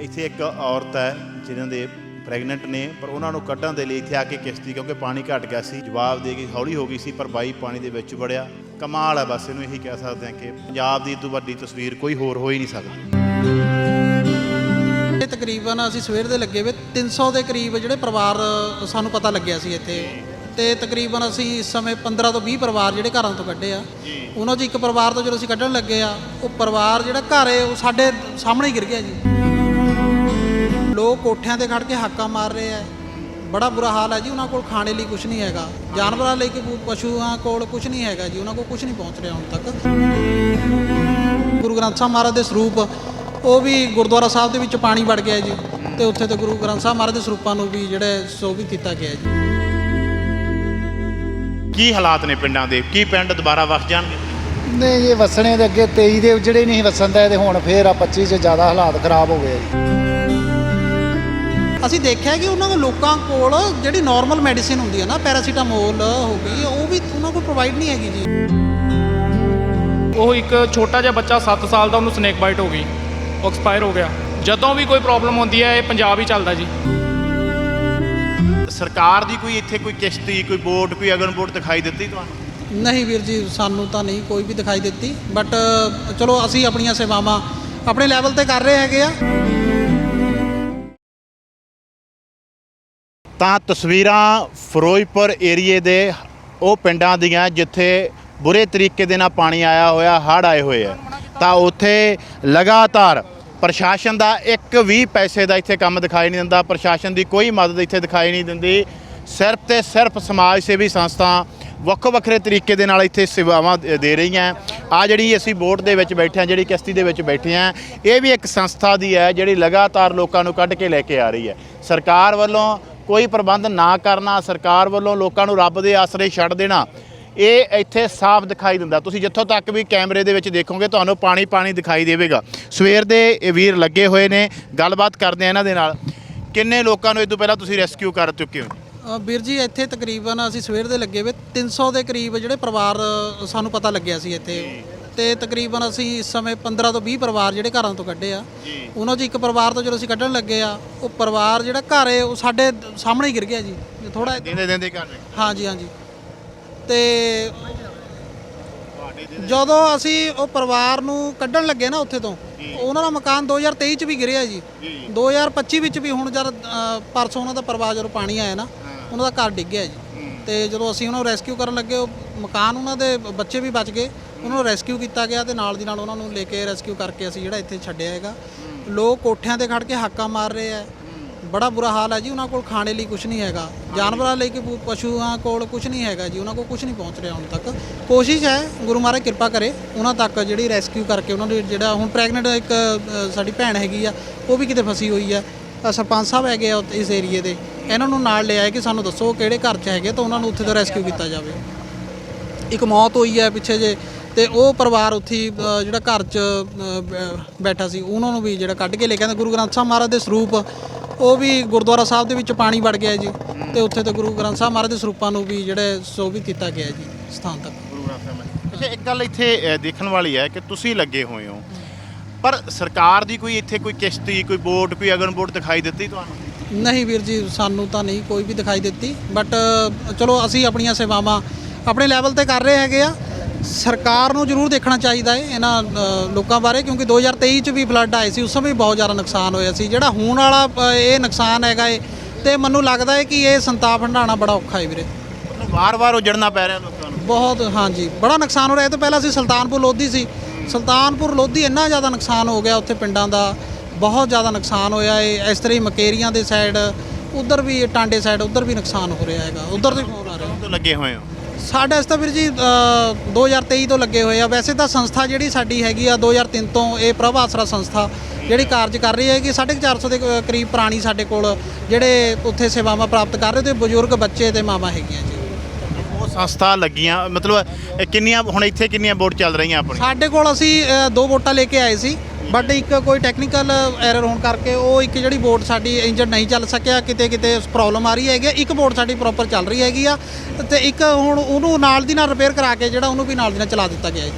ਇੱਥੇ ਇੱਕ ਔਰਤ ਹੈ ਜਿਨ੍ਹਾਂ ਦੇ ਪ੍ਰੈਗਨੈਂਟ ਨੇ ਪਰ ਉਹਨਾਂ ਨੂੰ ਕੱਢਣ ਦੇ ਲਈ ਇੱਥੇ ਆ ਕੇ ਕਿਸ਼ਤੀ ਕਿਉਂਕਿ ਪਾਣੀ ਘਟ ਗਿਆ ਸੀ ਜਵਾਬ ਦੇ ਗਈ ਹੌਲੀ ਹੋ ਗਈ ਸੀ ਪਰ ਬਾਈ ਪਾਣੀ ਦੇ ਵਿੱਚ ਵੜਿਆ। ਕਮਾਲ ਹੈ ਬਸ ਇਹਨੂੰ ਇਹੀ ਕਹਿ ਸਕਦੇ ਹਾਂ ਕਿ ਪੰਜਾਬ ਦੀ ਇਦੋਂ ਵੱਡੀ ਤਸਵੀਰ ਕੋਈ ਹੋਰ ਹੋ ਹੀ ਨਹੀਂ ਸਕਦੀ। ਇਹ ਤਕਰੀਬਨ ਅਸੀਂ ਸਵੇਰ ਦੇ ਲੱਗੇ ਵੇ 300 ਦੇ ਕਰੀਬ ਜਿਹੜੇ ਪਰਿਵਾਰ ਸਾਨੂੰ ਪਤਾ ਲੱਗਿਆ ਸੀ ਇੱਥੇ। ਤੇ ਤਕਰੀਬਨ ਅਸੀਂ ਇਸ ਸਮੇਂ 15 ਤੋਂ 20 ਪਰਿਵਾਰ ਜਿਹੜੇ ਘਰਾਂ ਤੋਂ ਕੱਢੇ ਆ। ਉਹਨਾਂ 'ਚ ਇੱਕ ਪਰਿਵਾਰ ਤੋਂ ਜਦੋਂ ਅਸੀਂ ਕੱਢਣ ਲੱਗੇ ਆ ਉਹ ਪਰਿਵਾਰ ਜਿਹੜਾ ਘਰ ਹੈ ਉਹ ਸਾਡੇ ਸਾਹਮਣੇ ਹੀ ਗਿਰ ਗਿਆ ਜੀ। ਲੋਕ ਕੋਠਿਆਂ ਤੇ ਖੜ ਕੇ ਹਾਕਾ ਮਾਰ ਰਹੇ ਆ। ਬੜਾ ਬੁਰਾ ਹਾਲ ਹੈ ਜੀ ਉਹਨਾਂ ਕੋਲ ਖਾਣੇ ਲਈ ਕੁਝ ਨਹੀਂ ਹੈਗਾ। ਜਾਨਵਰਾਂ ਲਈ ਕਿ ਪਸ਼ੂਆਂ ਕੋਲ ਕੁਝ ਨਹੀਂ ਹੈਗਾ ਜੀ ਉਹਨਾਂ ਕੋਲ ਕੁਝ ਨਹੀਂ ਪਹੁੰਚ ਰਿਹਾ ਹੁਣ ਤੱਕ। ਗੁਰੂ ਗ੍ਰੰਥ ਸਾਹਿਬ ਮਹਾਰਾਜ ਦੇ ਸਰੂਪ ਉਹ ਵੀ ਗੁਰਦੁਆਰਾ ਸਾਹਿਬ ਦੇ ਵਿੱਚ ਪਾਣੀ ਵੜ ਗਿਆ ਜੀ ਤੇ ਉੱਥੇ ਤੇ ਗੁਰੂ ਗ੍ਰੰਥ ਸਾਹਿਬ ਮਹਾਰਾਜ ਦੇ ਸਰੂਪਾਂ ਨੂੰ ਵੀ ਜਿਹੜੇ ਸੋ ਵੀ ਕੀਤਾ ਗਿਆ ਜੀ। ਕੀ ਹਾਲਾਤ ਨੇ ਪਿੰਡਾਂ ਦੇ? ਕੀ ਪਿੰਡ ਦੁਬਾਰਾ ਵਸ ਜਾਣਗੇ? ਨਹੀਂ ਇਹ ਵਸਣੇ ਦੇ ਅੱਗੇ 23 ਦੇ ਜਿਹੜੇ ਨਹੀਂ ਵਸਣ ਦਾ ਤੇ ਹੁਣ ਫੇਰ ਆ 25 ਚ ਜ਼ਿਆਦਾ ਹਾਲਾਤ ਖਰਾਬ ਹੋ ਗਏ ਜੀ। ਅਸੀਂ ਦੇਖਿਆ ਕਿ ਉਹਨਾਂ ਕੋਲ ਲੋਕਾਂ ਕੋਲ ਜਿਹੜੀ ਨਾਰਮਲ ਮੈਡੀਸਿਨ ਹੁੰਦੀ ਹੈ ਨਾ ਪੈਰਾਸੀਟਾਮੋਲ ਹੋ ਗਈ ਉਹ ਵੀ ਉਹਨਾਂ ਕੋਲ ਪ੍ਰੋਵਾਈਡ ਨਹੀਂ ਹੈਗੀ ਜੀ। ਉਹ ਇੱਕ ਛੋਟਾ ਜਿਹਾ ਬੱਚਾ 7 ਸਾਲ ਦਾ ਉਹਨੂੰ ਸਨੇਕ ਬਾਈਟ ਹੋ ਗਈ ਉਹ ਐਕਸਪਾਇਰ ਹੋ ਗਿਆ। ਜਦੋਂ ਵੀ ਕੋਈ ਪ੍ਰੋਬਲਮ ਹੁੰਦੀ ਹੈ ਇਹ ਪੰਜਾਬ ਹੀ ਚੱਲਦਾ ਜੀ। ਸਰਕਾਰ ਦੀ ਕੋਈ ਇੱਥੇ ਕੋਈ ਕਿਸ਼ਤੀ ਕੋਈ ਬੋਟ ਕੋਈ ਅਗਨ ਬੋਟ ਦਿਖਾਈ ਦਿੱਤੀ ਤੁਹਾਨੂੰ? ਨਹੀਂ ਵੀਰ ਜੀ ਸਾਨੂੰ ਤਾਂ ਨਹੀਂ ਕੋਈ ਵੀ ਦਿਖਾਈ ਦਿੱਤੀ ਬਟ ਚਲੋ ਅਸੀਂ ਆਪਣੀਆਂ ਸੇਵਾਵਾਂ ਆਪਣੇ ਲੈਵਲ ਤੇ ਕਰ ਰਹੇ ਹੈਗੇ ਆ। ਤਾਂ ਤਸਵੀਰਾਂ ਫਿਰੋਜ਼ਪੁਰ ਏਰੀਏ ਦੇ ਉਹ ਪਿੰਡਾਂ ਦੀਆਂ ਜਿੱਥੇ ਬੁਰੇ ਤਰੀਕੇ ਦੇ ਨਾਲ ਪਾਣੀ ਆਇਆ ਹੋਇਆ, ਹੜ੍ਹ ਆਏ ਹੋਏ ਆ। ਤਾਂ ਉੱਥੇ ਲਗਾਤਾਰ ਪ੍ਰਸ਼ਾਸਨ ਦਾ ਇੱਕ ਵੀ ਪੈਸੇ ਦਾ ਇੱਥੇ ਕੰਮ ਦਿਖਾਈ ਨਹੀਂ ਦਿੰਦਾ, ਪ੍ਰਸ਼ਾਸਨ ਦੀ ਕੋਈ ਮਦਦ ਇੱਥੇ ਦਿਖਾਈ ਨਹੀਂ ਦਿੰਦੀ। ਸਿਰਫ ਤੇ ਸਿਰਫ ਸਮਾਜ ਸੇਵੀ ਸੰਸਥਾ ਵੱਖੋ ਵੱਖਰੇ ਤਰੀਕੇ ਦੇ ਨਾਲ ਇੱਥੇ ਸੇਵਾਵਾਂ ਦੇ ਦੇ ਰਹੀਆਂ। ਆ ਜਿਹੜੀ ਅਸੀਂ ਬੋਟ ਦੇ ਵਿੱਚ ਬੈਠੇ ਹਾਂ, ਜਿਹੜੀ ਕਿਸ਼ਤੀ ਦੇ ਵਿੱਚ ਬੈਠੇ ਹਾਂ, ਇਹ ਵੀ ਇੱਕ ਸੰਸਥਾ ਦੀ ਹੈ ਜਿਹੜੀ ਲਗਾਤਾਰ ਲੋਕਾਂ ਨੂੰ ਕੱਢ ਕੇ ਲੈ ਕੇ ਆ ਰਹੀ ਹੈ। ਸਰਕਾਰ ਵੱਲੋਂ ਕੋਈ ਪ੍ਰਬੰਧ ਨਾ ਕਰਨਾ ਸਰਕਾਰ ਵੱਲੋਂ ਲੋਕਾਂ ਨੂੰ ਰੱਬ ਦੇ ਆਸਰੇ ਛੱਡ ਦੇਣਾ ਇਹ ਇੱਥੇ ਸਾਫ਼ ਦਿਖਾਈ ਦਿੰਦਾ। ਤੁਸੀਂ ਜਿੱਥੋਂ ਤੱਕ ਵੀ ਕੈਮਰੇ ਦੇ ਵਿੱਚ ਦੇਖੋਗੇ ਤੁਹਾਨੂੰ ਪਾਣੀ ਪਾਣੀ ਦਿਖਾਈ ਦੇਵੇਗਾ। ਸਵੇਰ ਦੇ ਇਹ ਵੀਰ ਲੱਗੇ ਹੋਏ ਨੇ ਗੱਲਬਾਤ ਕਰਦੇ ਆ ਇਹਨਾਂ ਦੇ ਨਾਲ। ਕਿੰਨੇ ਲੋਕਾਂ ਨੂੰ ਇਹ ਤੋਂ ਪਹਿਲਾਂ ਤੁਸੀਂ ਰੈਸਕਿਊ ਕਰ ਚੁੱਕੇ ਹੋ? ਅ, ਵੀਰ ਜੀ ਇੱਥੇ ਤਕਰੀਬਨ ਅਸੀਂ ਸਵੇਰ ਦੇ ਲੱਗੇ ਵੇ 300 ਦੇ ਕਰੀਬ ਜਿਹੜੇ ਪਰਿਵਾਰ ਸਾਨੂੰ ਪਤਾ ਲੱਗਿਆ ਸੀ ਇੱਥੇ। ਤੇ ਤਕਰੀਬਨ ਅਸੀਂ ਇਸ ਸਮੇਂ 15 ਤੋਂ 20 ਪਰਿਵਾਰ ਜਿਹੜੇ ਘਰਾਂ ਤੋਂ ਕੱਢੇ ਆ। ਉਹਨਾਂ 'ਚ ਇੱਕ ਪਰਿਵਾਰ ਤੋਂ ਜਦੋਂ ਅਸੀਂ ਕੱਢਣ ਲੱਗੇ ਆ ਉਹ ਪਰਿਵਾਰ ਜਿਹੜਾ ਘਰ ਹੈ ਉਹ ਸਾਡੇ ਸਾਹਮਣੇ ਹੀ ਗਿਰ ਗਿਆ ਜੀ। ਥੋੜਾ ਦਿੰਦੇ ਦਿੰਦੇ ਰਹੇ ਹਾਂਜੀ ਹਾਂਜੀ। ਤੇ ਜਦੋਂ ਅਸੀਂ ਉਹ ਪਰਿਵਾਰ ਨੂੰ ਕੱਢਣ ਲੱਗੇ ਨਾ ਉੱਥੇ ਤੋਂ ਉਹਨਾਂ ਦਾ ਮਕਾਨ 2023 ਚ ਵੀ ਗਿਰਿਆ ਜੀ। 2025 ਵਿੱਚ ਵੀ ਹੁਣ ਜਦ ਪਰਸੋਂ ਉਹਨਾਂ ਦਾ ਪਰਿਵਾਰ ਜਦੋਂ ਪਾਣੀ ਆਇਆ ਨਾ ਉਹਨਾਂ ਦਾ ਘਰ ਡਿੱਗ ਗਿਆ ਜੀ। ਤੇ ਜਦੋਂ ਅਸੀਂ ਉਹਨਾਂ ਨੂੰ ਰੈਸਕਿਊ ਕਰਨ ਲੱਗੇ, ਉਹ ਮਕਾਨ ਉਹਨਾਂ ਦੇ ਬੱਚੇ ਵੀ ਬਚ ਗਏ। ਉਹਨਾਂ ਨੂੰ ਰੈਸਕਿਊ ਕੀਤਾ ਗਿਆ ਤੇ ਨਾਲ ਦੀ ਨਾਲ ਉਹਨਾਂ ਨੂੰ ਲੈ ਕੇ ਰੈਸਕਿਊ ਕਰਕੇ ਅਸੀਂ ਜਿਹੜਾ ਇੱਥੇ ਛੱਡਿਆ ਹੈਗਾ। ਲੋਕ ਕੋਠਿਆਂ ਤੇ ਖੜ ਕੇ ਹਾਕਾ ਮਾਰ ਰਹੇ ਆ ਬੜਾ ਬੁਰਾ ਹਾਲ ਹੈ ਜੀ, ਉਹਨਾਂ ਕੋਲ ਖਾਣੇ ਲਈ ਕੁਝ ਨਹੀਂ ਹੈਗਾ। ਜਾਨਵਰਾਂ ਲਈ ਕਿ ਪਸ਼ੂਆਂ ਕੋਲ ਕੁਝ ਨਹੀਂ ਹੈਗਾ ਜੀ, ਉਹਨਾਂ ਕੋਲ ਕੁਝ ਨਹੀਂ ਪਹੁੰਚ ਰਿਹਾ ਹੁਣ ਤੱਕ। ਕੋਸ਼ਿਸ਼ ਹੈ, ਗੁਰੂ ਮਹਾਰਾਜ ਕਿਰਪਾ ਕਰੇ, ਉਹਨਾਂ ਤੱਕ ਜਿਹੜੀ ਰੈਸਕਿਊ ਕਰਕੇ ਉਹਨਾਂ ਦੇ ਜਿਹੜਾ ਹੁਣ ਪ੍ਰੈਗਨੈਂਟ ਇੱਕ ਸਾਡੀ ਭੈਣ ਹੈਗੀ ਆ, ਉਹ ਵੀ ਕਿਤੇ ਫਸੀ ਹੋਈ ਆ ਸਰਪੰਚ ਸਾਹਿਬ ਹੈਗੇ ਆ ਉੱਥੇ ਇਸ ਏਰੀਏ ਦੇ। ਇਹਨਾਂ ਨੂੰ ਨਾਲ ਲਿਆਏ ਕਿ ਸਾਨੂੰ ਦੱਸੋ ਕਿਹੜੇ ਘਰ 'ਚ ਹੈਗੇ ਤਾਂ ਉਹਨਾਂ ਨੂੰ ਉੱਥੇ ਤੋਂ ਰੈਸਕਿਊ ਕੀਤਾ ਜਾਵੇ। ਇੱਕ ਮੌਤ ਹੋਈ ਹੈ ਪਿੱਛੇ ਜੇ ਤੇ ਉਹ ਪਰਿਵਾਰ ਉੱਥੇ ਜਿਹੜਾ ਘਰ 'ਚ ਬੈਠਾ ਸੀ, ਉਹਨਾਂ ਨੂੰ ਵੀ ਜਿਹੜਾ ਕੱਢ ਕੇ ਲੈ ਕੇ ਆਂਦੇ ਗੁਰੂ ਗ੍ਰੰਥ ਸਾਹਿਬ ਮਹਾਰਾਜ ਦੇ ਸਰੂਪ, ਉਹ ਵੀ ਗੁਰਦੁਆਰਾ ਸਾਹਿਬ ਦੇ ਵਿੱਚ ਪਾਣੀ ਵੜ ਗਿਆ ਜੀ ਤੇ ਉੱਥੇ ਤੇ ਗੁਰੂ ਗ੍ਰੰਥ ਸਾਹਿਬ ਮਹਾਰਾਜ ਦੇ ਸਰੂਪਾਂ ਨੂੰ ਵੀ ਜਿਹੜੇ ਸੋ ਵੀ ਕੀਤਾ ਗਿਆ ਜੀ, ਸਥਾਨ ਤੱਕ। ਗੁਰੂ ਗ੍ਰੰਥ ਸਾਹਿਬ ਅੱਛਾ, ਇੱਕ ਗੱਲ ਇੱਥੇ ਦੇਖਣ ਵਾਲੀ ਹੈ ਕਿ ਤੁਸੀਂ ਲੱਗੇ ਹੋਏ ਹੋ। ਪਰ ਸਰਕਾਰ ਦੀ ਕੋਈ ਇੱਥੇ ਕੋਈ ਕਿਸ਼ਤੀ, ਕੋਈ ਬੋਟ ਕੋਈ ਅਗਨ ਬੋਟ ਦਿਖਾਈ ਦਿੱਤੀ ਤੁਹਾਨੂੰ? ਨਹੀਂ ਵੀਰ ਜੀ ਸਾਨੂੰ ਤਾਂ ਨਹੀਂ ਕੋਈ ਵੀ ਦਿਖਾਈ ਦਿੱਤੀ। ਬਟ ਚਲੋ ਅਸੀਂ ਆਪਣੀਆਂ ਸੇਵਾਵਾਂ ਆਪਣੇ ਲੈਵਲ ਤੇ ਕਰ ਰਹੇ ਹੈਗੇ ਆ। ਸਰਕਾਰ ਨੂੰ ਜ਼ਰੂਰ ਦੇਖਣਾ ਚਾਹੀਦਾ ਹੈ ਇਹਨਾਂ ਅ, ਲੋਕਾਂ ਬਾਰੇ ਕਿਉਂਕਿ 2023 ਚ ਵੀ ਫਲੱਡ ਆਏ ਸੀ ਉਸ ਸਮੇਂ ਵੀ ਬਹੁਤ ਜ਼ਿਆਦਾ ਨੁਕਸਾਨ ਹੋਇਆ ਸੀ। ਜਿਹੜਾ ਹੁਣ ਵਾਲਾ ਅ, ਇਹ ਨੁਕਸਾਨ ਹੈਗਾ ਏ ਤੇ ਮੈਨੂੰ ਲੱਗਦਾ ਹੈ ਕਿ ਇਹ ਸੰਤਾਪ ਹੰਡਾਣਾ ਬੜਾ ਔਖਾ ਹੈ ਵੀਰੇ। ਮਤਲਬ ਵਾਰ-ਵਾਰ ਉਜੜਨਾ ਪੈ ਰਿਹਾ ਲੋਕਾਂ ਨੂੰ। ਬਹੁਤ ਹਾਂਜੀ। ਬੜਾ ਨੁਕਸਾਨ ਹੋ ਰਿਹਾ। ਇਹ ਤੋਂ ਪਹਿਲਾਂ ਅਸੀਂ ਸੁਲਤਾਨਪੁਰ ਲੋਧੀ ਸੀ। ਸੁਲਤਾਨਪੁਰ ਲੋਧੀ ਇੰਨਾ ਜ਼ਿਆਦਾ ਨੁਕਸਾਨ ਹੋ ਗਿਆ ਉੱਥੇ ਪਿੰਡਾਂ ਦਾ। ਬਹੁਤ ਜ਼ਿਆਦਾ ਨੁਕਸਾਨ ਹੋਇਆ ਏ। ਇਸ ਤਰ੍ਹਾਂ ਹੀ ਮਕੇਰੀਆਂ ਦੇ ਸਾਈਡ ਉਧਰ ਵੀ ਟਾਂਡੇ ਸਾਈਡ ਉਧਰ ਵੀ ਨੁਕਸਾਨ ਹੋ ਰਿਹਾ ਹੈਗਾ। ਉਧਰ ਦੇ ਫੋਨ ਆ ਰਹੇ ਤੋਂ ਲੱਗੇ ਹੋਏ ਹੋ? ਸਾਡੇ ਇਸ ਤਾਂ ਵੀਰ ਜੀ ਅ, 2023 ਤੋਂ ਲੱਗੇ ਹੋਏ ਆ। ਵੈਸੇ ਤਾਂ ਸੰਸਥਾ ਜਿਹੜੀ ਸਾਡੀ ਹੈਗੀ ਆ 2003 ਤੋਂ ਇਹ ਪ੍ਰਭ ਆਸਰਾ ਸੰਸਥਾ ਜਿਹੜੀ ਕਾਰਜ ਕਰ ਰਹੀ ਹੈ ਕਿ 450 ਦੇ ਕ- ਕਰੀਬ ਪ੍ਰਾਣੀ ਸਾਡੇ ਕੋਲ ਜਿਹੜੇ ਉੱਥੇ ਸੇਵਾਵਾਂ ਪ੍ਰਾਪਤ ਕਰ ਰਹੇ ਤੇ ਬਜ਼ੁਰਗ ਬੱਚੇ ਤੇ ਮਾਵਾਂ ਹੈਗੀਆਂ ਜੀ। ਉਹ ਸੰਸਥਾ ਲੱਗੀਆਂ ਮਤਲਬ ਇਹ ਕਿੰਨੀਆਂ ਹੁਣ ਇੱਥੇ ਕਿੰਨੀਆਂ ਬੋਟ ਚੱਲ ਰਹੀਆਂ ਆਪਣੀ ਸਾਡੇ ਕੋਲ ਅਸੀਂ ਅ, ਦੋ ਵੋਟਾਂ ਲੈ ਕੇ ਆਏ ਸੀ। ਬਟ ਇੱਕ ਕੋਈ ਟੈਕਨੀਕਲ ਐਰਰ ਹੋਣ ਕਰਕੇ ਉਹ ਇੱਕ ਜਿਹੜੀ ਬੋਟ ਸਾਡੀ ਇੰਜਨ ਨਹੀਂ ਚੱਲ ਸਕਿਆ, ਕਿਤੇ ਕਿਤੇ ਪ੍ਰੋਬਲਮ ਆ ਰਹੀ ਹੈਗੀ ਆ। ਇੱਕ ਬੋਟ ਸਾਡੀ ਪ੍ਰੋਪਰ ਚੱਲ ਰਹੀ ਹੈਗੀ ਆ ਤੇ ਇੱਕ ਹੁਣ ਉਹਨੂੰ ਨਾਲ ਦੀ ਨਾਲ ਰਿਪੇਅਰ ਕਰਾ ਕੇ ਜਿਹੜਾ ਉਹਨੂੰ ਵੀ ਨਾਲ ਦੀ ਨਾਲ ਚਲਾ ਦਿੱਤਾ ਗਿਆ ਹੈ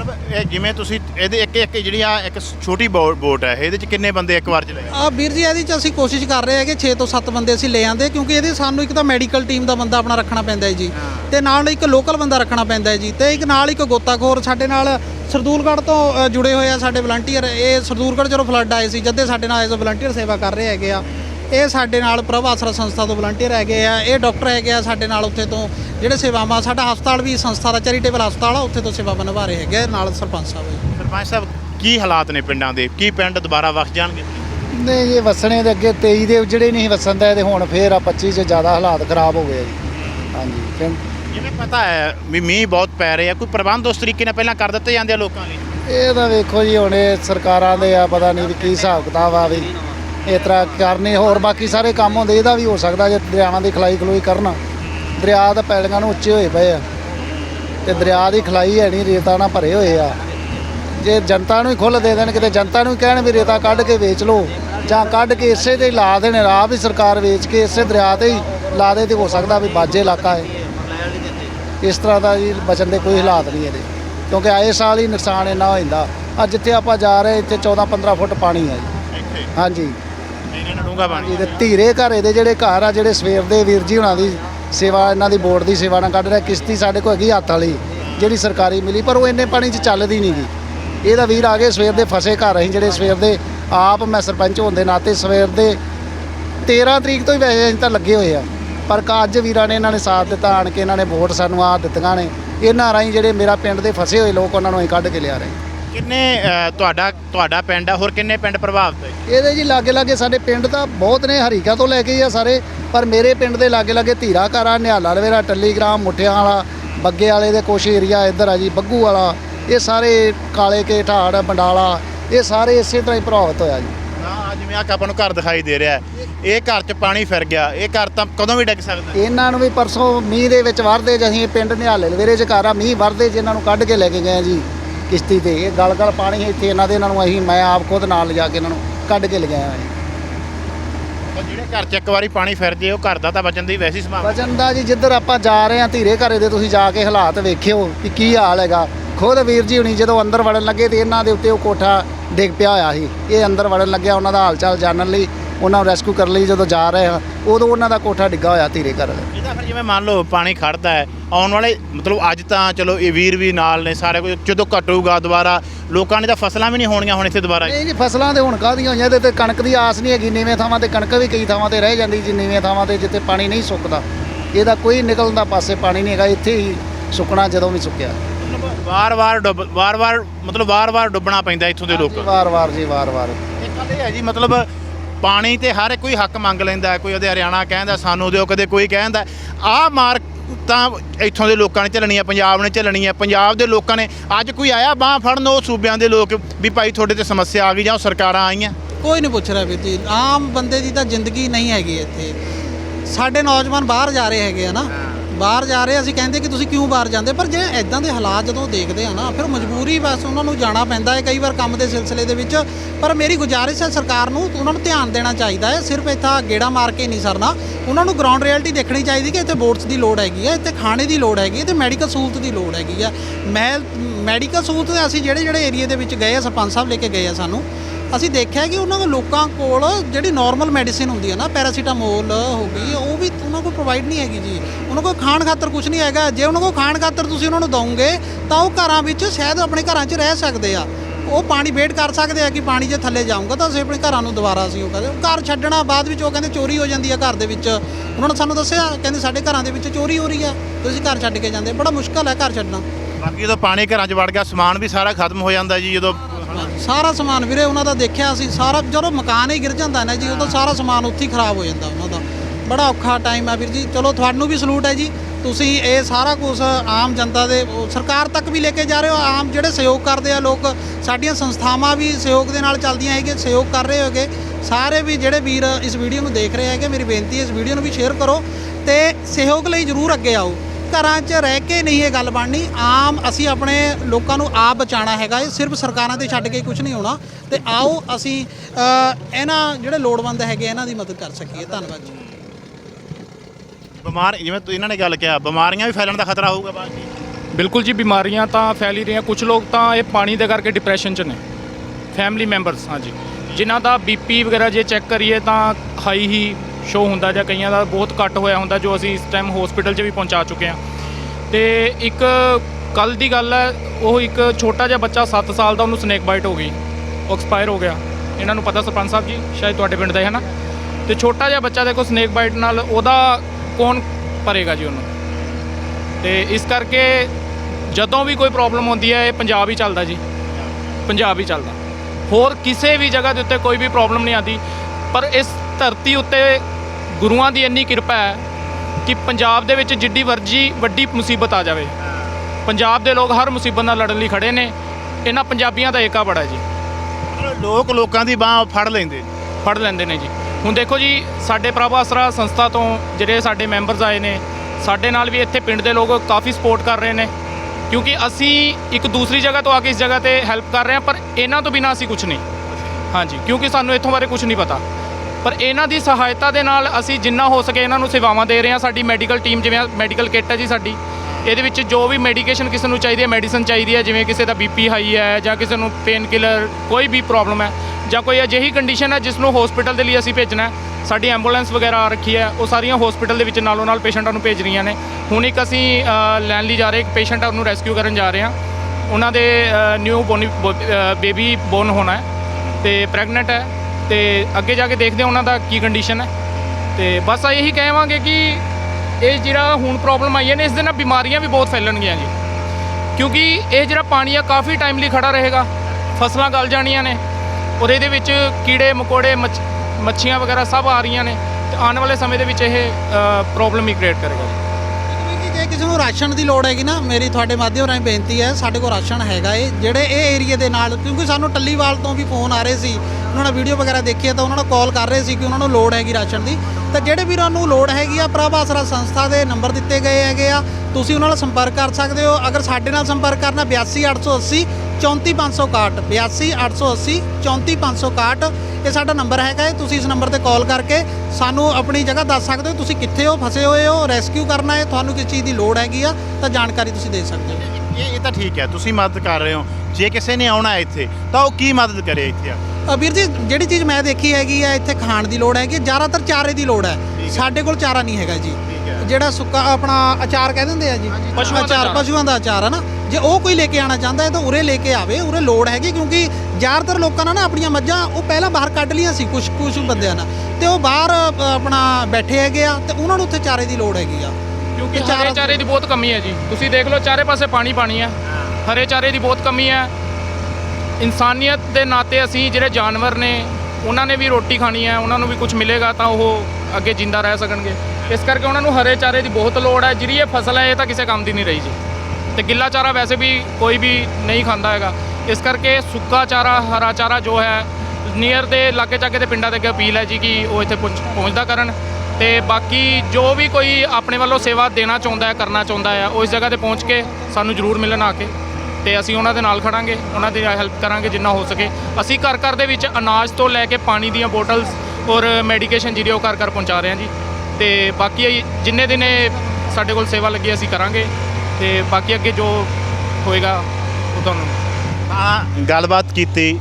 ਮਤਲਬ ਇਹ ਜਿਵੇਂ ਤੁਸੀਂ ਇਹਦੇ ਇੱਕ ਇੱਕ ਜਿਹੜੀ ਆ ਇੱਕ ਛੋਟੀ ਬੋਟ ਹੈ ਇਹਦੇ ਚ ਕਿੰਨੇ ਬੰਦੇ ਇੱਕ ਵਾਰ ਚ ਲੈ ਆ ਵੀਰ ਜੀ ਇਹਦੀ ਚ ਅਸੀਂ ਕੋਸ਼ਿਸ਼ ਕਰ ਰਹੇ ਹੈਗੇ 6 ਤੋਂ 7 ਬੰਦੇ ਅਸੀਂ ਲੈ ਆਂਦੇ ਕਿਉਂਕਿ ਇਹਦੇ ਸਾਨੂੰ ਇੱਕ ਤਾਂ ਮੈਡੀਕਲ ਟੀਮ ਦਾ ਬੰਦਾ ਆਪਣਾ ਰੱਖਣਾ ਪੈਂਦਾ ਹੈ ਜੀ ਤੇ ਨਾਲ ਇੱਕ ਲੋਕਲ ਬੰਦਾ ਰੱਖਣਾ ਪੈਂਦਾ ਹੈ ਜੀ ਤੇ ਇੱਕ ਨਾਲ ਇੱਕ ਗੋਤਾਖੋਰ ਸਾਡੇ ਨਾਲ ਸਰਦੂਲਗੜ੍ਹ ਤੋਂ ਜੁੜੇ ਹੋਏ ਆ ਸਾਡੇ ਵਲੰਟੀਅਰ। ਇਹ ਸਰਦੂਲਗੜ੍ਹ ਜਦੋਂ ਫਲੱਡ ਆਏ ਸੀ ਜਦੇ ਸਾਡੇ ਨਾਲ ਐਜ਼ ਅ ਵਲੰਟੀਅਰ ਸੇਵਾ ਕਰ ਰਹੇ ਹੈਗੇ ਆ ਇਹ ਸਾਡੇ ਨਾਲ ਪ੍ਰਭ ਆਸਰਾ ਸੰਸਥਾ ਤੋਂ ਵਲੰਟੀਅਰ ਹੈਗੇ ਆ ਇਹ ਡਾਕਟਰ ਹੈਗੇ ਆ ਸਾਡੇ ਨਾਲ ਉੱਥੇ ਤੋਂ ਜਿਹੜੇ ਸੇਵਾਵਾਂ ਸਾਡਾ ਹਸਪਤਾਲ ਵੀ ਸੰਸਥਾ ਦਾ ਚੈਰੀਟੇਬਲ ਹਸਪਤਾਲ ਆ ਉੱਥੇ ਤੋਂ ਸੇਵਾਵਾਂ ਨਿਭਾ ਰਹੇ ਹੈਗੇ ਆ, ਨਾਲ ਸਰਪੰਚ ਸਾਹਿਬ ਜੀ। ਸਰਪੰਚ ਸਾਹਿਬ ਕੀ ਹਾਲਾਤ ਨੇ ਪਿੰਡਾਂ ਦੇ? ਕੀ ਪਿੰਡ ਦੁਬਾਰਾ ਵਸ ਜਾਣਗੇ? ਨਹੀਂ ਇਹ ਵਸਣੇ ਦੇ ਅੱਗੇ 23 ਦੇ ਜਿਹੜੇ ਨਹੀਂ ਵਸਣ ਦਾ ਤੇ ਹੁਣ ਫੇਰ ਆ 25 ਚ ਜ਼ਿਆਦਾ ਹਾਲਾਤ ਖਰਾਬ ਹੋ ਗਏ ਆ ਜੀ। ਹਾਂਜੀ ਪਿੰਡ ਜਿਵੇਂ ਪਤਾ ਹੈ ਵੀ ਮੀਂਹ ਬਹੁਤ ਪੈ ਰਹੇ ਆ ਕੋਈ ਪ੍ਰਬੰਧ ਉਸ ਤਰੀਕੇ ਨਾਲ ਪਹਿਲਾਂ ਕਰ ਦਿੱਤੇ ਜਾਂਦੇ ਆ ਲੋਕਾਂ ਲਈ? ਇਹ ਤਾਂ ਵੇਖੋ ਜੀ ਹੁਣ ਇਹ ਸਰਕਾਰਾਂ ਦੇ ਆ ਪਤਾ ਨਹੀਂ ਕੀ ਹਿਸਾਬ ਕਿਤਾਬ ਆ ਵੀ। ਇਸ ਤਰ੍ਹਾਂ ਕਰਨੇ, ਹੋਰ ਬਾਕੀ ਸਾਰੇ ਕੰਮ ਹੁੰਦੇ, ਇਹਦਾ ਵੀ ਹੋ ਸਕਦਾ ਜੇ ਦਰਿਆਵਾਂ ਦੀ ਖਲਾਈ ਖਲੋਈ ਕਰਨ। ਦਰਿਆ ਤਾਂ ਪੈਲੀਆਂ ਨੂੰ ਉੱਚੇ ਹੋਏ ਪਏ ਆ। ਤੇ ਦਰਿਆ ਦੀ ਖਲਾਈ ਹੈ ਨਹੀਂ, ਰੇਤਾ ਨਾਲ ਭਰੇ ਹੋਏ ਆ। ਜੇ ਜਨਤਾ ਨੂੰ ਹੀ ਖੁੱਲ ਦੇ ਦੇਣ, ਕਿਤੇ ਜਨਤਾ ਨੂੰ ਹੀ ਕਹਿਣ ਵੀ ਰੇਤਾ ਕੱਢ ਕੇ ਵੇਚ ਲਓ, ਜਾਂ ਕੱਢ ਕੇ ਇਸੇ ਤੇ ਹੀ ਲਾ ਦੇਣ ਰਾਹ ਵੀ ਸਰਕਾਰ ਵੇਚ ਕੇ ਇਸੇ ਦਰਿਆ ਤੇ ਹੀ ਲਾ ਦੇ, ਤੇ ਹੋ ਸਕਦਾ ਵੀ ਬਾਜੇ ਇਲਾਕਾ ਹੈ। ਇਸ ਤਰ੍ਹਾਂ ਦਾ ਜੀ ਬਚਣ ਦੇ ਕੋਈ ਹਾਲਾਤ ਨਹੀਂ ਇਹਦੇ। ਕਿਉਂਕਿ ਆਏ ਸਾਲ ਹੀ ਨੁਕਸਾਨ ਇੰਨਾ ਹੋ ਜਾਂਦਾ। ਅੱਜ ਜਿੱਥੇ ਆਪਾਂ ਜਾ ਰਹੇ, ਇੱਥੇ 14 15 ਫੁੱਟ ਪਾਣੀ ਹੈ ਜੀ। ਹਾਂਜੀ। ਨਹੀਂ ਡੂੰਗਾ ਪਾਣੀ। ਇਹਦੇ ਧੀਰੇ ਘਰ, ਇਹਦੇ ਜਿਹੜੇ ਘਰ ਆ, ਜਿਹੜੇ ਸਵੇਰ ਦੇ ਵੀਰ ਜੀ ਹੁਣਾਂ ਦੀ ਸੇਵਾ, ਇਹਨਾਂ ਦੀ ਬੋਰਡ ਦੀ ਸੇਵਾ ਨਾਲ ਕੱਢ ਰਿਹਾ, ਕਿਸ਼ਤੀ ਸਾਡੇ ਕੋਲ ਹੈਗੀ ਹੱਥ ਵਾਲੀ, ਜਿਹੜੀ ਸਰਕਾਰੀ ਮਿਲੀ, ਪਰ ਉਹ ਇੰਨੇ ਪਾਣੀ 'ਚ ਚੱਲਦੀ ਨਹੀਂ ਗੀ। ਇਹਦਾ ਵੀਰ ਆ ਗਏ ਸਵੇਰ ਦੇ ਫਸੇ ਘਰ, ਅਸੀਂ ਜਿਹੜੇ ਸਵੇਰ ਦੇ ਆਪ ਮੈਂ ਸਰਪੰਚ ਹੋਣ ਦੇ ਨਾਤੇ ਸਵੇਰ ਦੇ 13 ਤਰੀਕ ਤੋਂ ਹੀ ਵੈਸੇ ਅਸੀਂ ਤਾਂ ਲੱਗੇ ਹੋਏ ਆ। ਪਰ ਅੱਜ ਵੀਰਾਂ ਨੇ ਇਹਨਾਂ ਨੇ ਸਾਥ ਦਿੱਤਾ, ਆਣ ਕੇ ਇਹਨਾਂ ਨੇ ਵੋਟ ਸਾਨੂੰ ਆ ਦਿੱਤੀਆਂ ਨੇ। ਇਹਨਾਂ ਰਾਹੀਂ ਜਿਹੜੇ ਮੇਰਾ ਪਿੰਡ ਦੇ ਫਸੇ ਹੋਏ ਲੋਕ, ਉਹਨਾਂ ਨੂੰ ਅਸੀਂ ਕੱਢ ਕੇ ਲਿਆ ਰਹੇ। ਕਿੰਨੇ ਅ, ਤੁਹਾਡਾ ਤੁਹਾਡਾ ਪਿੰਡ ਆ ਹੋਰ ਕਿੰਨੇ ਪਿੰਡ ਪ੍ਰਭਾਵਿਤ ਹੈ ਇਹਦੇ ਜੀ ਲਾਗੇ ਲਾਗੇ ਸਾਡੇ ਪਿੰਡ ਤਾਂ ਬਹੁਤ ਨੇ ਹਰੀਕਾ ਤੋਂ ਲੈ ਕੇ ਆ ਸਾਰੇ ਪਰ ਮੇਰੇ ਪਿੰਡ ਦੇ ਲਾਗੇ ਲਾਗੇ ਧੀਰਾ ਘਰਾ ਨਿਹਾਲਾ ਲਵੇਰਾ ਟੱਲੀਗ੍ਰਾਮ ਮੁੱਠਿਆਂ ਵਾਲਾ ਬੱਗੇ ਵਾਲੇ ਦੇ ਕੁਛ ਏਰੀਆ ਇੱਧਰ ਆ ਜੀ ਬੱਗੂ ਵਾਲਾ ਇਹ ਸਾਰੇ ਕਾਲੇ ਕੇ ਢਾੜ ਬੰਡਾਲਾ ਇਹ ਸਾਰੇ ਇਸੇ ਤਰ੍ਹਾਂ ਹੀ ਪ੍ਰਭਾਵਿਤ ਹੋਇਆ ਜੀ ਹਾਂ ਜਿਵੇਂ ਆ ਆਪਾਂ ਨੂੰ ਘਰ ਦਿਖਾਈ ਦੇ ਰਿਹਾ ਹੈ। ਇਹ ਘਰ 'ਚ ਪਾਣੀ ਫਿਰ ਗਿਆ ਇਹ ਘਰ ਤਾਂ ਕਦੋਂ ਵੀ ਡਿੱਗ ਸਕਦਾ। ਇਹਨਾਂ ਨੂੰ ਵੀ ਪਰਸੋਂ ਮੀਂਹ ਦੇ ਵਿੱਚ ਵਰਦੇ ਜ ਅਸੀਂ ਪਿੰਡ ਨਿਹਾਲੇ ਲਵੇਰੇ ਚ ਘਰ ਆ ਮੀਂਹ ਵਰਦੇ ਚ ਇਹਨਾਂ ਨੂੰ ਕੱਢ ਕੇ ਲੈ ਕੇ ਗਏ ਆ ਜੀ ਕਿਸ਼ਤੀ ਤੇ। ਇਹ ਗਲ ਗਲ ਪਾਣੀ ਇੱਥੇ ਇਹਨਾਂ ਦੇ ਇਹਨਾਂ ਨੂੰ ਅਸੀਂ ਮੈਂ ਆਪ ਖੁਦ ਨਾਲ ਲਿਜਾ ਕੇ ਇਹਨਾਂ ਨੂੰ ਕੱਢ ਕੇ ਲਿਆਇਆ ਜੀ ਤਾਂ ਜਿਹੜੇ ਘਰ 'ਚ ਇੱਕ ਵਾਰੀ ਪਾਣੀ ਫਿਰ ਜੇ ਉਹ ਘਰ ਦਾ ਤਾਂ ਬਚਣ ਦੀ ਵੈਸੀ ਹੀ ਸੰਭਾਵਨਾ ਦਾ ਜੀ ਜਿੱਧਰ ਆਪਾਂ ਜਾ ਰਹੇ ਹਾਂ ਧੀਰੇ ਘਰੇ ਦੇ ਤੁਸੀਂ ਜਾ ਕੇ ਹਾਲਾਤ ਵੇਖਿਓ ਕਿ ਕੀ ਹਾਲ ਹੈਗਾ। ਖੁਦ ਵੀਰ ਜੀ ਹੁਣੀ ਜਦੋਂ ਅੰਦਰ ਵੜਨ ਲੱਗੇ ਤੇ ਇਹਨਾਂ ਦੇ ਉੱਤੇ ਉਹ ਕੋਠਾ ਡਿੱਗ ਪਿਆ ਹੋਇਆ ਸੀ। ਇਹ ਅੰਦਰ ਵੜਨ ਲੱਗਿਆ ਉਹਨਾਂ ਦਾ ਹਾਲ ਚਾਲ ਜਾਣਨ ਲਈ। ਉਹਨਾਂ ਨੂੰ ਰੈਸਕਿਊ ਕਰਨ ਲਈ ਜਦੋਂ ਜਾ ਰਹੇ ਹਾਂ ਉਦੋਂ ਉਹਨਾਂ ਦਾ ਕੋਠਾ ਡਿੱਗਾ ਹੋਇਆ ਧੀਰੇ ਘਰ ਇਹਦਾ ਫਿਰ ਜਿਵੇਂ ਮੰਨ ਲਓ ਪਾਣੀ ਖੜਦਾ ਹੈ ਆਉਣ ਵਾਲੇ ਮਤਲਬ ਅੱਜ ਤਾਂ ਚਲੋ ਇਹ ਵੀਰ ਵੀ ਨਾਲ ਨੇ ਸਾਰੇ ਕੁਝ ਜਦੋਂ ਘਟੂਗਾ ਦੁਬਾਰਾ ਲੋਕਾਂ ਨੇ ਤਾਂ ਫਸਲਾਂ ਵੀ ਨਹੀਂ ਹੋਣੀਆਂ ਹੁਣ ਇੱਥੇ ਦੁਬਾਰਾ। ਨਹੀਂ ਜੀ ਫਸਲਾਂ ਤੇ ਹੁਣ ਕਾਹਦੀਆਂ ਹੋਈਆਂ? ਇਹਦੇ ਤੇ ਕਣਕ ਦੀ ਆਸ ਨਹੀਂ ਹੈਗੀ ਨੀਵੇਂ ਥਾਵਾਂ ਤੇ ਕਣਕ ਵੀ ਕਈ ਥਾਵਾਂ ਤੇ ਰਹਿ ਜਾਂਦੀ ਜੀ ਨੀਵੇਂ ਥਾਵਾਂ ਤੇ ਜਿੱਥੇ ਪਾਣੀ ਨਹੀਂ ਸੁੱਕਦਾ। ਇਹਦਾ ਕੋਈ ਨਿਕਲਣ ਦਾ ਪਾਸੇ ਪਾਣੀ ਨਹੀਂ ਹੈਗਾ ਇੱਥੇ ਹੀ ਸੁੱਕਣਾ ਜਦੋਂ ਵੀ ਸੁੱਕਿਆ। ਵਾਰ-ਵਾਰ ਡੁੱਬ ਵਾਰ-ਵਾਰ ਮਤਲਬ ਵਾਰ-ਵਾਰ ਡੁੱਬਣਾ ਪੈਂਦਾ ਇੱਥੋਂ ਦੇ ਲੋਕ ਵਾਰ-ਵਾਰ ਜੀ ਵਾਰ-ਵਾਰ। ਇੱਕ ਗੱਲ ਇਹ ਹੈ ਜੀ ਮਤਲਬ ਪਾਣੀ ਤੇ ਹਰ ਕੋਈ ਹੱਕ ਮੰਗ ਲੈਂਦਾ। ਕੋਈ ਉਹਦੇ ਹਰਿਆਣਾ ਕਹਿੰਦਾ ਸਾਨੂੰ ਦਿਓ ਕਦੇ ਕੋਈ ਕਹਿੰਦਾ। ਆਹ ਮਾਰ ਤਾਂ ਇੱਥੋਂ ਦੇ ਲੋਕਾਂ ਨੇ ਝੱਲਣੀ ਹੈ ਪੰਜਾਬ ਨੇ ਝੱਲਣੀ ਹੈ ਪੰਜਾਬ ਦੇ ਲੋਕਾਂ ਨੇ ਅੱਜ ਕੋਈ ਆਇਆ ਬਾਹ ਫੜਨ ਉਹ ਸੂਬਿਆਂ ਦੇ ਲੋਕ ਵੀ ਭਾਈ ਤੁਹਾਡੇ ਤੇ ਸਮੱਸਿਆ ਆ ਗਈ ਜਾਂ ਉਹ ਸਰਕਾਰਾਂ ਆਈਆਂ? ਕੋਈ ਨਹੀਂ ਪੁੱਛ ਰਿਹਾ ਵੀਰ ਜੀ। ਆਮ ਬੰਦੇ ਦੀ ਤਾਂ ਜ਼ਿੰਦਗੀ ਨਹੀਂ ਹੈਗੀ ਇੱਥੇ। ਸਾਡੇ ਨੌਜਵਾਨ ਬਾਹਰ ਜਾ ਰਹੇ ਹੈਗੇ ਆ ਨਾ। ਬਾਹਰ ਜਾ ਰਹੇ, ਅਸੀਂ ਕਹਿੰਦੇ ਕਿ ਤੁਸੀਂ ਕਿਉਂ ਬਾਹਰ ਜਾਂਦੇ? ਪਰ ਜੇ ਐਦਾਂ ਦੇ ਹਾਲਾਤ ਜਦੋਂ ਦੇਖਦੇ ਆ ਨਾ, ਫਿਰ ਮਜਬੂਰੀ ਬਸ ਉਹਨਾਂ ਨੂੰ ਜਾਣਾ ਪੈਂਦਾ ਹੈ ਕਈ ਵਾਰ ਕੰਮ ਦੇ ਸਿਲਸਿਲੇ ਦੇ ਵਿੱਚ। ਪਰ ਮੇਰੀ ਗੁਜ਼ਾਰਿਸ਼ ਹੈ ਸਰਕਾਰ ਨੂੰ ਉਹਨਾਂ ਨੂੰ ਧਿਆਨ ਦੇਣਾ ਚਾਹੀਦਾ ਹੈ, ਸਿਰਫ ਇੱਥਾ ਗੇੜਾ ਮਾਰ ਕੇ ਨਹੀਂ ਸਰਨਾ। ਉਹਨਾਂ ਨੂੰ ਗਰਾਊਂਡ ਰਿਐਲਿਟੀ ਦੇਖਣੀ ਚਾਹੀਦੀ ਕਿ ਇੱਥੇ ਬੋਰਡਸ ਦੀ ਲੋੜ ਹੈਗੀ ਹੈ, ਇੱਥੇ ਖਾਣੇ ਦੀ ਲੋੜ ਹੈਗੀ ਹੈ ਤੇ ਮੈਡੀਕਲ ਸਹੂਲਤ ਦੀ ਲੋੜ ਹੈਗੀ ਹੈ। ਮੈਂ ਮੈਡੀਕਲ ਸਹੂਲਤ ਅਸੀਂ ਜਿਹੜੇ ਜਿਹੜੇ ਏਰੀਆ ਦੇ ਵਿੱਚ ਗਏ ਆ, ਸਰਪੰਚ ਸਾਹਿਬ ਲੈ ਕੇ ਗਏ ਆ ਸਾਨੂੰ। ਅਸੀਂ ਦੇਖਿਆ ਕਿ ਉਹਨਾਂ ਦੇ ਲੋਕਾਂ ਕੋਲ ਜਿਹੜੀ ਨਾਰਮਲ ਮੈਡੀਸਿਨ ਹੁੰਦੀ ਹੈ ਨਾ ਪੈਰਾਸੀਟਾਮੋਲ ਹੋ ਗਈ ਉਹ ਵੀ ਉਹਨਾਂ ਕੋਲ ਪ੍ਰੋਵਾਈਡ ਨਹੀਂ ਹੈਗੀ ਜੀ। ਉਹਨਾਂ ਕੋਲ ਖਾਣ ਖਾਤਰ ਕੁਝ ਨਹੀਂ ਹੈਗਾ। ਜੇ ਉਹਨਾਂ ਕੋਲ ਖਾਣ ਖਾਤਰ ਤੁਸੀਂ ਉਹਨਾਂ ਨੂੰ ਦਵੋਗੇ ਤਾਂ ਉਹ ਘਰਾਂ ਵਿੱਚ ਸ਼ਾਇਦ ਆਪਣੇ ਘਰਾਂ 'ਚ ਰਹਿ ਸਕਦੇ ਆ। ਉਹ ਪਾਣੀ ਵੇਟ ਕਰ ਸਕਦੇ ਆ ਕਿ ਪਾਣੀ ਜੇ ਥੱਲੇ ਜਾਊਗਾ ਤਾਂ ਅਸੀਂ ਆਪਣੇ ਘਰਾਂ ਨੂੰ ਦੁਬਾਰਾ ਅਸੀਂ ਉਹ ਕਹਿੰਦੇ ਘਰ ਛੱਡਣਾ ਬਾਅਦ ਵਿੱਚ ਉਹ ਕਹਿੰਦੇ ਚੋਰੀ ਹੋ ਜਾਂਦੀ ਆ ਘਰ ਦੇ ਵਿੱਚ। ਉਹਨਾਂ ਨੇ ਸਾਨੂੰ ਦੱਸਿਆ ਕਹਿੰਦੇ ਸਾਡੇ ਘਰਾਂ ਦੇ ਵਿੱਚ ਚੋਰੀ ਹੋ ਰਹੀ ਆ ਤੁਸੀਂ ਘਰ ਛੱਡ ਕੇ ਜਾਂਦੇ। ਬੜਾ ਮੁਸ਼ਕਲ ਹੈ ਘਰ ਛੱਡਣਾ। ਬਾਕੀ ਜਦੋਂ ਪਾਣੀ ਘਰਾਂ 'ਚ ਵੜ ਗਿਆ ਸਮਾਨ ਵੀ ਸਾਰਾ ਖਤਮ ਹੋ ਜਾਂਦਾ ਜੀ। ਜਦੋਂ ਸਾਰਾ ਸਮਾਨ ਵੀਰੇ ਉਹਨਾਂ ਦਾ ਦੇਖਿਆ ਅਸੀਂ ਸਾਰਾ ਜਦੋਂ ਮਕਾਨ ਹੀ ਗਿਰ ਜਾਂਦਾ ਨਾ ਜੀ, ਉਦੋਂ ਸਾਰਾ ਸਮਾਨ ਉੱਥੇ ਹੀ ਖਰਾਬ ਹੋ ਜਾਂਦਾ ਉਹਨਾਂ ਦਾ। ਬੜਾ ਔਖਾ ਟਾਈਮ ਆ ਵੀਰ ਜੀ। ਚਲੋ ਤੁਹਾਨੂੰ ਵੀ ਸਲੂਟ ਹੈ ਜੀ। ਤੁਸੀਂ ਇਹ ਸਾਰਾ ਕੁਝ ਆਮ ਜਨਤਾ ਦੇ ਸਰਕਾਰ ਤੱਕ ਵੀ ਲੈ ਕੇ ਜਾ ਰਹੇ ਹੋ। ਆਮ ਜਿਹੜੇ ਸਹਿਯੋਗ ਕਰਦੇ ਆ, ਲੋਕ ਸਾਡੀਆਂ ਸੰਸਥਾਵਾਂ ਵੀ ਸਹਿਯੋਗ ਦੇ ਨਾਲ ਚੱਲਦੀਆਂ ਹੈਗੀਆਂ, ਸਹਿਯੋਗ ਕਰ ਰਹੇ ਹੋਗੇ। ਸਾਰੇ ਵੀ ਜਿਹੜੇ ਵੀਰ ਇਸ ਵੀਡੀਓ ਨੂੰ ਦੇਖ ਰਹੇ ਹੈਗੇ, ਮੇਰੀ ਬੇਨਤੀ ਹੈ ਇਸ ਵੀਡੀਓ ਨੂੰ ਵੀ ਸ਼ੇਅਰ ਕਰੋ ਤੇ ਸਹਿਯੋਗ ਲਈ ਜਰੂਰ ਅੱਗੇ ਆਓ। ਘਰਾਂ 'ਚ ਰਹਿ ਕੇ ਨਹੀਂ ਇਹ ਗੱਲ ਬਣਨੀ। ਆਮ ਅਸੀਂ ਆਪਣੇ ਲੋਕਾਂ ਨੂੰ ਆਪ ਬਚਾਉਣਾ ਹੈਗਾ ਇਹ ਸਿਰਫ ਸਰਕਾਰਾਂ ਤੇ ਛੱਡ ਕੇ ਕੁਝ ਨਹੀਂ ਹੋਣਾ। ਤੇ ਆਓ ਅਸੀਂ ਇਹਨਾਂ ਜਿਹੜੇ ਲੋੜਵੰਦ ਹੈਗੇ ਇਹਨਾਂ ਦੀ ਮਦਦ ਕਰ ਸਕੀਏ। ਧੰਨਵਾਦ ਜੀ। ਬਿਮਾਰ ਜਿਵੇਂ ਤੁਸੀਂ ਇਹਨਾਂ ਨੇ ਗੱਲ ਕਿਹਾ ਬਿਮਾਰੀਆਂ ਵੀ ਫੈਲਣ ਦਾ ਖਤਰਾ ਹੋਊਗਾ ਬਾਅਦ 'ਚ ਬਿਲਕੁਲ ਜੀ ਬਿਮਾਰੀਆਂ ਤਾਂ ਫੈਲ ਹੀ ਰਹੀਆਂ। ਕੁਝ ਲੋਕ ਤਾਂ ਇਹ ਪਾਣੀ ਦੇ ਕਰਕੇ ਡਿਪਰੈਸ਼ਨ 'ਚ ਨੇ। ਫੈਮਿਲੀ ਮੈਂਬਰਸ ਹਾਂਜੀ। ਜਿਨ੍ਹਾਂ ਦਾ ਬੀਪੀ ਵਗੈਰਾ ਜੇ ਚੈੱਕ ਕਰੀਏ ਤਾਂ ਹਾਈ ਹੀ ਸ਼ੋ ਹੁੰਦਾ ਜਾਂ ਕਈਆਂ ਦਾ ਬਹੁਤ ਘੱਟ ਹੋਇਆ ਹੁੰਦਾ ਜੋ ਅਸੀਂ ਇਸ ਟਾਈਮ ਹਸਪੀਟਲ 'ਚ ਵੀ ਪਹੁੰਚਾ ਚੁੱਕੇ ਹਾਂ। ਤੇ ਇੱਕ ਕੱਲ ਦੀ ਗੱਲ ਹੈ, ਉਹ ਇੱਕ ਛੋਟਾ ਜਿਹਾ ਬੱਚਾ 7 ਸਾਲ ਦਾ, ਉਹਨੂੰ ਸਨੇਕ ਬਾਈਟ ਹੋ ਗਈ ਉਹ ਐਕਸਪਾਇਰ ਹੋ ਗਿਆ। ਇਹਨਾਂ ਨੂੰ ਪਤਾ ਸਰਪੰਚ ਸਾਹਿਬ ਜੀ, ਸ਼ਾਇਦ ਤੁਹਾਡੇ ਪਿੰਡ ਦਾ ਹੈ ਨਾ? ਤੇ ਛੋਟਾ ਜਿਹਾ ਬੱਚਾ ਦੇਖੋ ਸਨੇਕ ਬਾਈਟ ਨਾਲ ਉਹਦਾ ਕੌਣ ਭਰੇਗਾ ਜੀ ਉਹਨੂੰ? ਤੇ ਇਸ ਕਰਕੇ ਜਦੋਂ ਵੀ ਕੋਈ ਪ੍ਰੋਬਲਮ ਹੁੰਦੀ ਹੈ, ਇਹ ਪੰਜਾਬ ਹੀ ਚੱਲਦਾ ਜੀ। ਪੰਜਾਬ ਹੀ ਚੱਲਦਾ। ਹੋਰ ਕਿਸੇ ਵੀ ਜਗ੍ਹਾ ਦੇ ਉੱਤੇ ਕੋਈ ਵੀ ਪ੍ਰੋਬਲਮ ਨਹੀਂ ਆਦੀ ਪਰ ਇਸ ਧਰਤੀ ਉੱਤੇ ਗੁਰੂਆਂ ਦੀ ਇੰਨੀ ਕਿਰਪਾ ਹੈ ਕਿ ਪੰਜਾਬ ਦੇ ਵਿੱਚ ਜਿੱਡੀ ਵਰਜੀ ਵੱਡੀ ਮੁਸੀਬਤ ਆ ਜਾਵੇ। ਪੰਜਾਬ ਦੇ ਲੋਕ ਹਰ ਮੁਸੀਬਤ ਨਾਲ ਲੜਨ ਲਈ ਖੜੇ ਨੇ। ਇਹਨਾਂ ਪੰਜਾਬੀਆਂ ਦਾ ਏਕਾ ਬੜਾ ਜੀ। ਲੋਕ ਲੋਕਾਂ ਦੀ ਬਾਹ ਫੜ ਲੈਂਦੇ ਫੜ ਲੈਂਦੇ ਨੇ ਜੀ। ਹੁਣ ਦੇਖੋ ਜੀ ਸਾਡੇ ਪ੍ਰਭ ਆਸਰਾ ਸੰਸਥਾ ਤੋਂ ਜਿਹੜੇ ਸਾਡੇ ਮੈਂਬਰਸ ਆਏ ਨੇ ਸਾਡੇ ਨਾਲ ਵੀ ਇੱਥੇ ਪਿੰਡ ਦੇ ਲੋਕ ਕਾਫੀ ਸਪੋਰਟ ਕਰ ਰਹੇ ਨੇ। ਕਿਉਂਕਿ ਅਸੀਂ ਇੱਕ ਦੂਸਰੀ ਜਗ੍ਹਾ ਤੋਂ ਆ ਕੇ ਇਸ ਜਗ੍ਹਾ ਤੇ ਹੈਲਪ ਕਰ ਰਹੇ ਹਾਂ ਪਰ ਇਹਨਾਂ ਤੋਂ ਬਿਨਾਂ ਅਸੀਂ ਕੁਝ ਨਹੀਂ। ਹਾਂਜੀ ਕਿਉਂਕਿ ਸਾਨੂੰ ਇੱਥੋਂ ਬਾਰੇ ਕੁਝ ਨਹੀਂ ਪਤਾ। ਪਰ ਇਹਨਾਂ ਦੀ ਸਹਾਇਤਾ ਦੇ ਨਾਲ ਅਸੀਂ ਜਿੰਨਾ ਹੋ ਸਕੇ ਇਹਨਾਂ ਨੂੰ ਸੇਵਾਵਾਂ ਦੇ ਰਹੇ ਹਾਂ। ਸਾਡੀ ਮੈਡੀਕਲ ਟੀਮ ਜਿਵੇਂ ਮੈਡੀਕਲ ਕਿੱਟ ਹੈ ਜੀ ਸਾਡੀ। ਇਹਦੇ ਵਿੱਚ ਜੋ ਵੀ ਮੈਡੀਕੇਸ਼ਨ ਕਿਸੇ ਨੂੰ ਚਾਹੀਦੀ ਹੈ ਮੈਡੀਸਨ ਚਾਹੀਦੀ ਹੈ, ਜਿਵੇਂ ਕਿਸੇ ਦਾ ਬੀਪੀ ਹਾਈ ਹੈ ਜਾਂ ਕਿਸੇ ਨੂੰ ਪੇਨ ਕਿਲਰ ਕੋਈ ਵੀ ਪ੍ਰੋਬਲਮ ਹੈ ਜਾਂ ਕੋਈ ਅਜਿਹੀ ਕੰਡੀਸ਼ਨ ਹੈ ਜਿਸ ਨੂੰ ਹਸਪੀਟਲ ਦੇ ਲਈ ਅਸੀਂ ਭੇਜਣਾ ਹੈ। ਸਾਡੀ ਐਂਬੂਲੈਂਸ ਵਗੈਰਾ ਆ ਰੱਖੀ ਹੈ। ਉਹ ਸਾਰੀਆਂ ਹਸਪੀਟਲ ਦੇ ਵਿੱਚ ਨਾਲੋਂ ਨਾਲ ਪੇਸ਼ੈਂਟਾਂ ਨੂੰ ਭੇਜ ਰਹੀਆਂ ਨੇ। ਹੁਣ ਇੱਕ ਅਸੀਂ ਲੈਣ ਲਈ ਜਾ ਰਹੇ ਇੱਕ ਪੇਸ਼ੈਂਟ ਆ, ਉਹਨੂੰ ਰੈਸਕਿਊ ਕਰਨ ਜਾ ਰਹੇ ਹਾਂ। ਉਹਨਾਂ ਦੇ ਨਿਊ ਬੋਨੀ ਬੇਬੀ ਬੋਰਨ ਹੋਣਾ ਹੈ ਤੇ ਪ੍ਰੈਗਨੈਂਟ ਹੈ। ਤੇ ਅੱਗੇ ਜਾ ਕੇ ਦੇਖਦੇ ਹਾਂ ਉਹਨਾਂ ਦਾ ਕੀ ਕੰਡੀਸ਼ਨ ਹੈ। ਤੇ ਬਸ ਇਹੀ ਕਹਾਂਗੇ ਕਿ ਇਹ ਜਿਹੜਾ ਹੁਣ ਪ੍ਰੋਬਲਮ ਆਈ ਹੈ ਨੇ, ਇਸ ਦੇ ਨਾਲ ਬਿਮਾਰੀਆਂ ਵੀ ਬਹੁਤ ਫੈਲਣਗੀਆਂ ਜੀ। ਕਿਉਂਕਿ ਇਹ ਜਿਹੜਾ ਪਾਣੀ ਆ, ਕਾਫੀ ਟਾਈਮ ਲਈ ਖੜਾ ਰਹੇਗਾ। ਫਸਲਾਂ ਗਲ ਜਾਣੀਆਂ ਨੇ। ਔਰ ਇਹਦੇ ਵਿੱਚ ਕੀੜੇ, ਮਕੌੜੇ, ਮੱਛ- ਮੱਛੀਆਂ ਵਗੈਰਾ ਸਭ ਆ ਰਹੀਆਂ ਨੇ। ਤੇ ਆਉਣ ਵਾਲੇ ਸਮੇਂ ਦੇ ਵਿੱਚ ਇਹ ਪ੍ਰੋਬਲਮ ਹੀ ਕ੍ਰੀਏਟ ਕਰੇਗਾ ਜੀ। ਕਿ ਜੇ ਕਿਸੇ ਨੂੰ ਰਾਸ਼ਨ ਦੀ ਲੋੜ ਹੈਗੀ ਨਾ, ਮੇਰੀ ਤੁਹਾਡੇ ਮਾਧਿਅਮ ਰਾਹੀਂ ਬੇਨਤੀ ਹੈ, ਸਾਡੇ ਕੋਲ ਰਾਸ਼ਨ ਹੈਗਾ ਏ, ਜਿਹੜੇ ਇਹ ਏਰੀਆ ਦੇ ਨਾਲ, ਕਿਉਂਕਿ ਸਾਨੂੰ ਟੱਲੀਵਾਲ ਤੋਂ ਵੀ ਫੋਨ ਆ ਰਹੇ ਸੀ। ਉਹਨਾਂ ਨੇ ਵੀਡੀਓ ਵਗੈਰਾ ਦੇਖੀ ਹੈ ਤਾਂ ਉਹਨਾਂ ਨੂੰ ਕਾਲ ਕਰ ਰਹੇ ਸੀ ਕਿ ਉਹਨਾਂ ਨੂੰ ਲੋੜ ਹੈਗੀ ਰਾਸ਼ਨ ਦੀ। ਤਾਂ ਜਿਹੜੇ ਵੀਰਾਂ ਨੂੰ ਲੋੜ ਹੈਗੀ ਆ, ਪ੍ਰਭ ਆਸਰਾ ਸੰਸਥਾ ਦੇ ਨੰਬਰ ਦਿੱਤੇ ਗਏ ਹੈਗੇ ਆ। ਤੁਸੀਂ ਉਹਨਾਂ ਨਾਲ ਸੰਪਰਕ ਕਰ ਸਕਦੇ ਹੋ। ਅਗਰ ਸਾਡੇ ਨਾਲ ਸੰਪਰਕ ਕਰਨਾ 82880 34561 82880 34561 ਇਹ ਸਾਡਾ ਨੰਬਰ ਹੈਗਾ ਹੈ। ਤੁਸੀਂ ਇਸ ਨੰਬਰ ਤੇ ਕਾਲ ਕਰਕੇ ਸਾਨੂੰ ਆਪਣੀ ਜਗ੍ਹਾ ਦੱਸ ਸਕਦੇ ਹੋ। ਤੁਸੀਂ ਕਿੱਥੇ ਹੋ, ਫਸੇ ਹੋਏ ਹੋ ਰੈਸਕਿਊ ਕਰਨਾ ਹੈ, ਤੁਹਾਨੂੰ ਕਿਸ ਚੀਜ਼ ਦੀ ਲੋੜ ਹੈਗੀ ਆ, ਤਾਂ ਜਾਣਕਾਰੀ ਤੁਸੀਂ ਦੇ ਸਕਦੇ ਹੋ। ਇਹ ਇਹ ਤਾਂ ਠੀਕ ਹੈ, ਤੁਸੀਂ ਮਦਦ ਕਰ ਰਹੇ ਹੋ। ਜੇ ਕਿਸੇ ਨੇ ਆਉਣਾ ਇੱਥੇ, ਤਾਂ ਉਹ ਕੀ ਮਦਦ ਕਰੇ ਇੱਥੇ ਆ? ਅ, ਵੀਰ ਜੀ ਜਿਹੜੀ ਚੀਜ਼ ਮੈਂ ਦੇਖੀ ਹੈਗੀ ਆ ਇੱਥੇ ਖਾਣ ਦੀ ਲੋੜ ਹੈਗੀ ਜ਼ਿਆਦਾਤਰ ਚਾਰੇ ਦੀ ਲੋੜ ਹੈ। ਸਾਡੇ ਕੋਲ ਚਾਰਾ ਨਹੀਂ ਹੈਗਾ ਜੀ। ਹੈ। ਜਿਹੜਾ ਸੁੱਕਾ ਆਪਣਾ ਅਚਾਰ ਕਹਿ ਦਿੰਦੇ ਆ ਜੀ। ਪਸ਼ੂਆਂ ਦਾ ਅਚਾਰ ਅਚਾਰ। ਪਸ਼ੂਆਂ ਦਾ ਅਚਾਰ ਹੈ ਨਾ। ਜੇ ਉਹ ਕੋਈ ਲੈ ਕੇ ਆਣਾ ਚਾਹੁੰਦਾ ਹੈ ਤਾਂ ਉਰੇ ਲੈ ਕੇ ਆਵੇ ਉਰੇ ਲੋੜ ਹੈਗੀ ਕਿਉਂਕਿ ਜ਼ਿਆਦਾਤਰ ਲੋਕਾਂ ਨੇ ਨਾ ਆਪਣੀਆਂ ਮੱਝਾਂ ਉਹ ਪਹਿਲਾਂ ਬਾਹਰ ਕੱਢ ਲੀਆਂ ਸੀ ਕੁਝ ਕੁਝ ਬੰਦਿਆਂ ਨੇ ਤੇ ਉਹ ਬਾਹਰ ਅ, ਆਪਣਾ ਬੈਠੇ ਹੈਗੇ ਆ ਤੇ ਉਹਨਾਂ ਨੂੰ ਉੱਥੇ ਚਾਰੇ ਦੀ ਲੋੜ ਹੈਗੀ ਆ। ਕਿਉਂਕਿ ਤੇ ਚਾਰਾ- ਹਰੇ ਚਾਰੇ ਦੀ ਬਹੁਤ ਕਮੀ ਹੈ ਜੀ। ਤੁਸੀਂ ਦੇਖ ਲਓ ਚਾਰੇ ਪਾਸੇ ਪਾਣੀ ਪਾਣੀ ਹੈ। ਹਰੇ ਚਾਰੇ ਦੀ ਬਹੁਤ ਕਮੀ ਹੈ। ਇਨਸਾਨੀਅਤ ਦੇ ਨਾਤੇ ਅਸੀਂ ਜਿਹੜੇ ਜਾਨਵਰ ਨੇ, ਉਹਨਾਂ ਨੇ ਵੀ ਰੋਟੀ ਖਾਣੀ ਹੈ, ਉਹਨਾਂ ਨੂੰ ਵੀ ਕੁਝ ਮਿਲੇਗਾ ਤਾਂ ਉਹ ਅੱਗੇ ਜਿੰਦਾ ਰਹਿ ਸਕਣਗੇ। ਇਸ ਕਰਕੇ ਉਹਨਾਂ ਨੂੰ ਹਰੇ ਚਾਰੇ ਦੀ ਬਹੁਤ ਲੋੜ ਹੈ, ਜਿਹੜੀ ਇਹ ਫਸਲ ਹੈ, ਇਹ ਤਾਂ ਕਿਸੇ ਕੰਮ ਦੀ ਨਹੀਂ ਰਹੀ ਜੀ। ਤੇ ਗਿੱਲਾ ਚਾਰਾ ਵੈਸੇ ਵੀ ਕੋਈ ਵੀ ਨਹੀਂ ਖਾਂਦਾ ਹੈਗਾ। ਇਸ ਕਰਕੇ ਸੁੱਕਾ ਚਾਰਾ, ਹਰਾ ਚਾਰਾ ਜੋ ਹੈ ਨੀਅਰ ਦੇ ਲਾਗੇ ਚਾਗੇ ਦੇ ਪਿੰਡਾਂ ਦੇ ਅੱਗੇ ਅਪੀਲ ਹੈ ਜੀ ਕਿ ਉਹ ਇੱਥੇ ਪਹੁੰਚ- ਪਹੁੰਚਦਾ ਕਰਨ। ਤੇ ਬਾਕੀ ਜੋ ਵੀ ਕੋਈ ਆਪਣੇ ਵੱਲੋਂ ਸੇਵਾ ਦੇਣਾ ਚਾਹੁੰਦਾ ਹੈ, ਕਰਨਾ ਚਾਹੁੰਦਾ ਹੈ ਉਹ ਇਸ ਜਗ੍ਹਾ ਤੇ ਪਹੁੰਚ ਕੇ ਸਾਨੂੰ ਜ਼ਰੂਰ ਮਿਲਣ ਆ ਕੇ। ਤੇ ਅਸੀਂ ਉਹਨਾਂ ਦੇ ਨਾਲ ਖੜਾਂਗੇ, ਉਹਨਾਂ ਦੀ ਹੈਲਪ ਕਰਾਂਗੇ ਜਿੰਨਾ ਹੋ ਸਕੇ। ਅਸੀਂ ਘਰ ਘਰ ਦੇ ਵਿੱਚ ਅਨਾਜ ਤੋਂ ਲੈ ਕੇ ਪਾਣੀ ਦੀਆਂ ਬੋਟਲਸ ਔਰ ਮੈਡੀਕੇਸ਼ਨ ਜਿਹੜੀ ਉਹ ਘਰ ਘਰ ਪਹੁੰਚਾ ਰਹੇ ਹਾਂ ਜੀ। ਤੇ ਬਾਕੀ ਜਿੰਨੇ ਦਿਨ ਇਹ ਸਾਡੇ ਕੋਲ ਸੇਵਾ ਲੱਗੀ ਅਸੀਂ ਕਰਾਂਗੇ ਤੇ ਬਾਕੀ ਅੱਗੇ ਜੋ ਹੋਏਗਾ, ਉਹ ਤੁਹਾਨੂੰ ਹਾਂ ਗੱਲਬਾਤ ਕੀਤੀ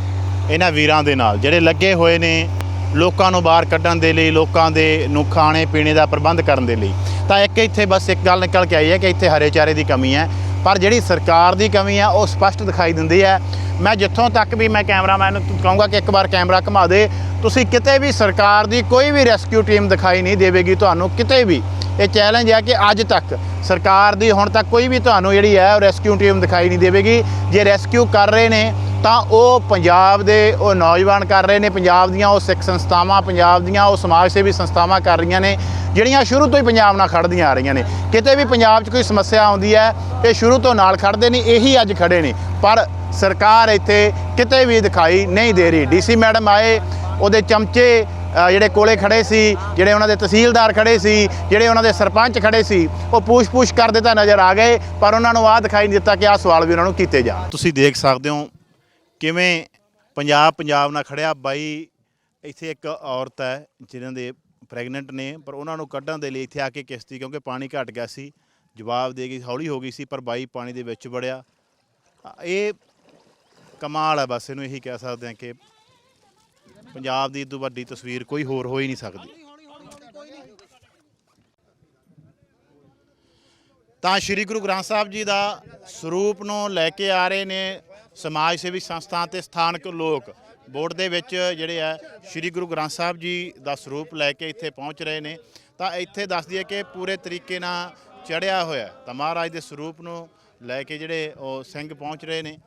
ਇਹਨਾਂ ਵੀਰਾਂ ਦੇ ਨਾਲ, ਜਿਹੜੇ ਲੱਗੇ ਹੋਏ ਨੇ ਲੋਕਾਂ ਨੂੰ ਬਾਹਰ ਕੱਢਣ ਦੇ ਲਈ, ਲੋਕਾਂ ਦੇ ਨੂੰ ਖਾਣੇ ਪੀਣੇ ਦਾ ਪ੍ਰਬੰਧ ਕਰਨ ਦੇ ਲਈ। ਤਾਂ ਇੱਕ ਇੱਥੇ ਬਸ ਇੱਕ ਗੱਲ ਨਿਕਲ ਕੇ ਆਈ ਹੈ ਕਿ ਇੱਥੇ ਹਰੇ ਚਾਰੇ ਦੀ ਕਮੀ ਹੈ। ਪਰ ਜਿਹੜੀ ਸਰਕਾਰ ਦੀ ਕਮੀ ਹੈ ਉਹ ਸਪਸ਼ਟ ਦਿਖਾਈ ਦਿੰਦੀ ਹੈ। ਮੈਂ ਜਿੱਥੋਂ ਤੱਕ ਵੀ ਮੈਂ ਕੈਮਰਾਮੈਨ ਨੂੰ ਕਹੂੰਗਾ ਕਿ ਇੱਕ ਵਾਰ ਕੈਮਰਾ ਘੁਮਾ ਦੇ। ਤੁਸੀਂ ਕਿਤੇ ਵੀ ਸਰਕਾਰ ਦੀ ਕੋਈ ਵੀ ਰੈਸਕਿਊ ਟੀਮ ਦਿਖਾਈ ਨਹੀਂ ਦੇਵੇਗੀ ਤੁਹਾਨੂੰ, ਕਿਤੇ ਵੀ। ਇਹ ਚੈਲੰਜ ਹੈ ਕਿ ਅੱਜ ਤੱਕ ਸਰਕਾਰ ਦੀ ਹੁਣ ਤੱਕ ਕੋਈ ਵੀ ਤੁਹਾਨੂੰ ਜਿਹੜੀ ਹੈ, ਉਹ ਰੈਸਕਿਊ ਟੀਮ ਦਿਖਾਈ ਨਹੀਂ ਦੇਵੇਗੀ। ਜੇ ਰੈਸਕਿਊ ਕਰ ਰਹੇ ਨੇ, ਤਾਂ ਉਹ ਪੰਜਾਬ ਦੇ ਉਹ ਨੌਜਵਾਨ ਕਰ ਰਹੇ ਨੇ। ਪੰਜਾਬ ਦੀਆਂ ਉਹ ਸਿੱਖ ਸੰਸਥਾਵਾਂ, ਪੰਜਾਬ ਦੀਆਂ ਉਹ ਸਮਾਜ ਸੇਵੀ ਸੰਸਥਾਵਾਂ ਕਰ ਰਹੀਆਂ ਨੇ। ਜਿਹੜੀਆਂ ਸ਼ੁਰੂ ਤੋਂ ਹੀ ਪੰਜਾਬ ਨਾਲ ਖੜਦੀਆਂ ਆ ਰਹੀਆਂ ਨੇ। ਕਿਤੇ ਵੀ ਪੰਜਾਬ 'ਚ ਕੋਈ ਸਮੱਸਿਆ ਆਉਂਦੀ ਹੈ, ਇਹ ਸ਼ੁਰੂ ਤੋਂ ਨਾਲ ਖੜਦੇ ਨੇ ਇਹੀ ਅੱਜ ਖੜੇ ਨੇ। ਪਰ ਸਰਕਾਰ ਇੱਥੇ ਕਿਤੇ ਵੀ ਦਿਖਾਈ ਨਹੀਂ ਦੇ ਰਹੀ। ਡੀਸੀ ਮੈਡਮ ਆਏ, ਉਹਦੇ ਚਮਚੇ ਜਿਹੜੇ ਕੋਲੇ ਖੜੇ ਸੀ, ਜਿਹੜੇ ਉਹਨਾਂ ਦੇ ਤਹਿਸੀਲਦਾਰ ਖੜੇ ਸੀ, ਜਿਹੜੇ ਉਹਨਾਂ ਦੇ ਸਰਪੰਚ ਖੜੇ ਸੀ, ਉਹ ਪੂਛ-ਪੂਛ ਕਰਦੇ ਤਾਂ ਨਜ਼ਰ ਆ ਗਏ, ਪਰ ਉਹਨਾਂ ਨੂੰ ਆਹ ਦਿਖਾਈ ਨਹੀਂ ਦਿੱਤਾ ਕਿ ਆਹ ਸਵਾਲ ਵੀ ਉਹਨਾਂ ਨੂੰ ਕੀਤੇ ਜਾਣ। ਤੁਸੀਂ ਦੇਖ ਸਕਦੇ ਹੋ ਕਿਵੇਂ ਪੰਜਾਬ ਪੰਜਾਬ ਨਾਲ ਖੜਿਆ। ਬਾਈ, ਇੱਥੇ ਇੱਕ ਔਰਤ ਹੈ ਜਿਨ੍ਹਾਂ ਦੇ ਪ੍ਰੈਗਨੈਂਟ ਨੇ, ਪਰ ਉਹਨਾਂ ਨੂੰ ਕੱਢਣ ਦੇ ਲਈ ਇੱਥੇ ਆ ਕੇ ਕਿਸ਼ਤੀ, ਕਿਉਂਕਿ ਪਾਣੀ ਘਟ ਗਿਆ ਸੀ, ਜਵਾਬ ਦੇ ਗਈ ਹੌਲੀ ਹੋ ਗਈ ਸੀ, ਪਰ ਬਾਈ ਪਾਣੀ ਦੇ ਵਿੱਚ ਵੜਿਆ। ਇਹ ਕਮਾਲ ਹੈ ਬਸ, ਇਹਨੂੰ ਇਹੀ ਕਹਿ ਸਕਦੇ ਹਾਂ ਕਿ ਪੰਜਾਬ ਦੀ ਤੋਂ ਵੱਡੀ ਤਸਵੀਰ ਕੋਈ ਹੋਰ ਹੋ ਹੀ ਨਹੀਂ ਸਕਦੀ। ਤਾਂ ਸ੍ਰੀ ਗੁਰੂ ਗ੍ਰੰਥ ਸਾਹਿਬ ਜੀ ਦਾ ਸਰੂਪ ਨੂੰ ਲੈ ਕੇ ਆ ਰਹੇ ਨੇ ਸਮਾਜ ਸੇਵੀ ਸੰਸਥਾ ਤੇ ਸਥਾਨਕ ਲੋਕ। ਬੋਰਡ ਦੇ ਵਿੱਚ ਜਿਹੜੇ ਆ, ਸ੍ਰੀ ਗੁਰੂ ਗ੍ਰੰਥ ਸਾਹਿਬ ਜੀ ਦਾ ਸਰੂਪ ਲੈ ਕੇ ਇੱਥੇ ਪਹੁੰਚ ਰਹੇ ਨੇ। ਤਾਂ ਇੱਥੇ ਦੱਸਦੀ ਹੈ ਕਿ ਪੂਰੇ ਤਰੀਕੇ ਨਾਲ ਚੜਿਆ ਹੋਇਆ ਤਾਂ ਮਹਾਰਾਜ ਦੇ ਸਰੂਪ ਨੂੰ ਲੈ ਕੇ ਜਿਹੜੇ ਉਹ ਸਿੰਘ ਪਹੁੰਚ ਰਹੇ ਨੇ।